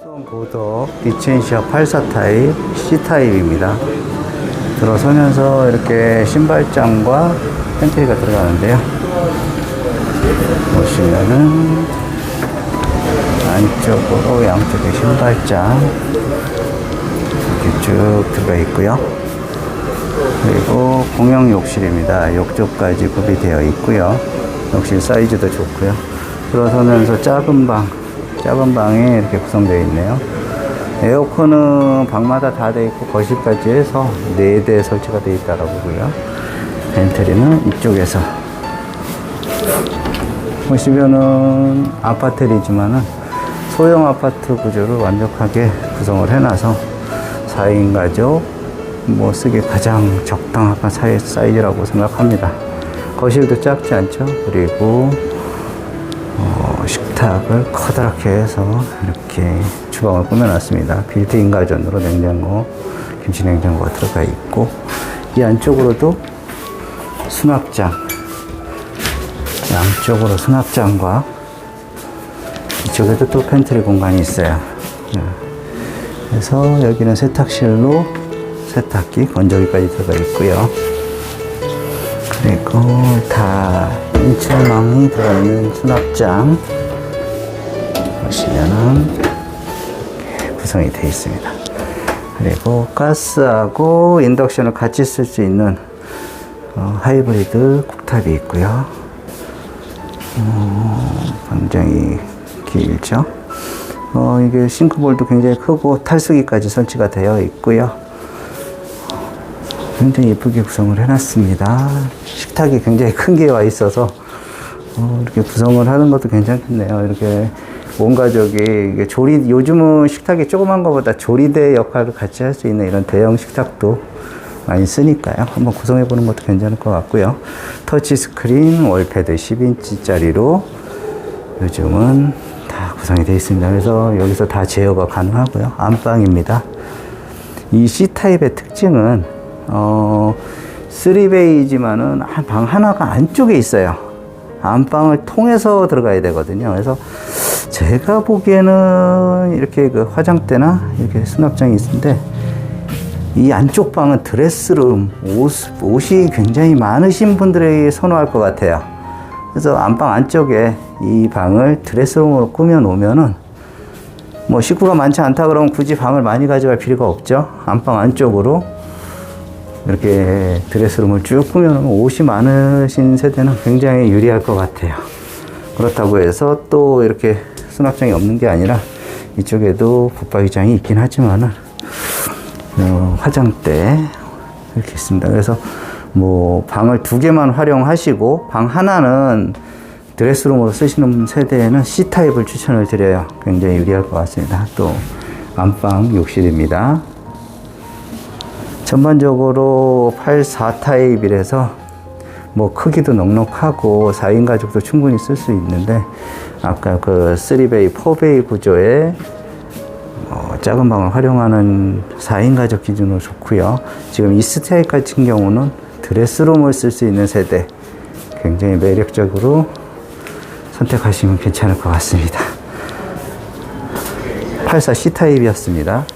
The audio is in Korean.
수동 고덕 디첸시아 84 타입 C 타입입니다. 들어서면서 이렇게 신발장과 팬트리가 들어가는데요. 보시면은 안쪽으로 양쪽에 신발장 이렇게 쭉 들어가 있고요. 그리고 공용 욕실입니다. 욕조까지 구비되어 있고요. 욕실 사이즈도 좋고요. 들어서면서 작은 방, 작은 방에 이렇게 구성되어 있네요. 에어컨은 방마다 다 되어 있고 거실까지 해서 4대 설치가 되어 있다고 보고요. 벤트리는 이쪽에서 보시면은 아파트이지만은 소형 아파트 구조를 완벽하게 구성을 해놔서 4인 가족 뭐 쓰기 가장 적당한 사이- 사이즈라고 생각합니다. 거실도 작지 않죠? 그리고 어, 식탁을 커다랗게 해서 이렇게 주방을 꾸며놨습니다. 빌트인 가전으로 냉장고, 김치 냉장고가 들어가 있고 이 안쪽으로도 수납장, 양쪽으로 수납장과 이쪽에도 또 팬트리 공간이 있어요. 네. 그래서 여기는 세탁실로 세탁기, 건조기까지 들어가 있고요. 그리고 다 인출망이 들어있는 수납장 보시면은 구성이 되어 있습니다. 그리고 가스하고 인덕션을 같이 쓸 수 있는 어, 하이브리드 쿡탑이 있고요. 어, 굉장히 길죠. 어, 이게 싱크볼도 굉장히 크고 탈수기까지 설치가 되어 있고요. 굉장히 예쁘게 구성을 해놨습니다. 식탁이 굉장히 큰 게 와 있어서 어, 이렇게 구성을 하는 것도 괜찮겠네요. 이렇게 온 가족이 조리 요즘은 식탁이 조그만 것보다 조리대 역할을 같이 할 수 있는 이런 대형 식탁도 많이 쓰니까요. 한번 구성해 보는 것도 괜찮을 것 같고요. 터치 스크린 월패드 10인치짜리로 요즘은 다 구성이 되어 있습니다. 그래서 여기서 다 제어가 가능하고요. 안방입니다. 이 C타입의 특징은 어, 3베이지만은 방 하나가 안쪽에 있어요. 안방을 통해서 들어가야 되거든요. 그래서 제가 보기에는 이렇게 그 화장대나 이렇게 수납장이 있는데 이 안쪽 방은 드레스룸, 옷, 옷이 굉장히 많으신 분들에게 선호할 것 같아요. 그래서 안방 안쪽에 이 방을 드레스룸으로 꾸며 놓으면은 뭐 식구가 많지 않다 그러면 굳이 방을 많이 가져갈 필요가 없죠. 안방 안쪽으로 이렇게 드레스룸을 쭉 꾸며놓으면 옷이 많으신 세대는 굉장히 유리할 것 같아요. 그렇다고 해서 또 이렇게 수납장이 없는 게 아니라 이쪽에도 붙박이장이 있긴 하지만은 어, 화장대 이렇게 있습니다. 그래서 뭐 방을 두 개만 활용하시고 방 하나는 드레스룸으로 쓰시는 세대에는 C 타입을 추천을 드려요. 굉장히 유리할 것 같습니다. 또 안방 욕실입니다. 전반적으로 84 타입이라서 뭐 크기도 넉넉하고 4인 가족도 충분히 쓸 수 있는데 아까 그 3베이, 4베이 구조의 어, 작은 방을 활용하는 4인 가족 기준으로 좋고요. 지금 이 스타일 같은 경우는 드레스룸을 쓸 수 있는 세대 굉장히 매력적으로 선택하시면 괜찮을 것 같습니다. 84 C 타입이었습니다.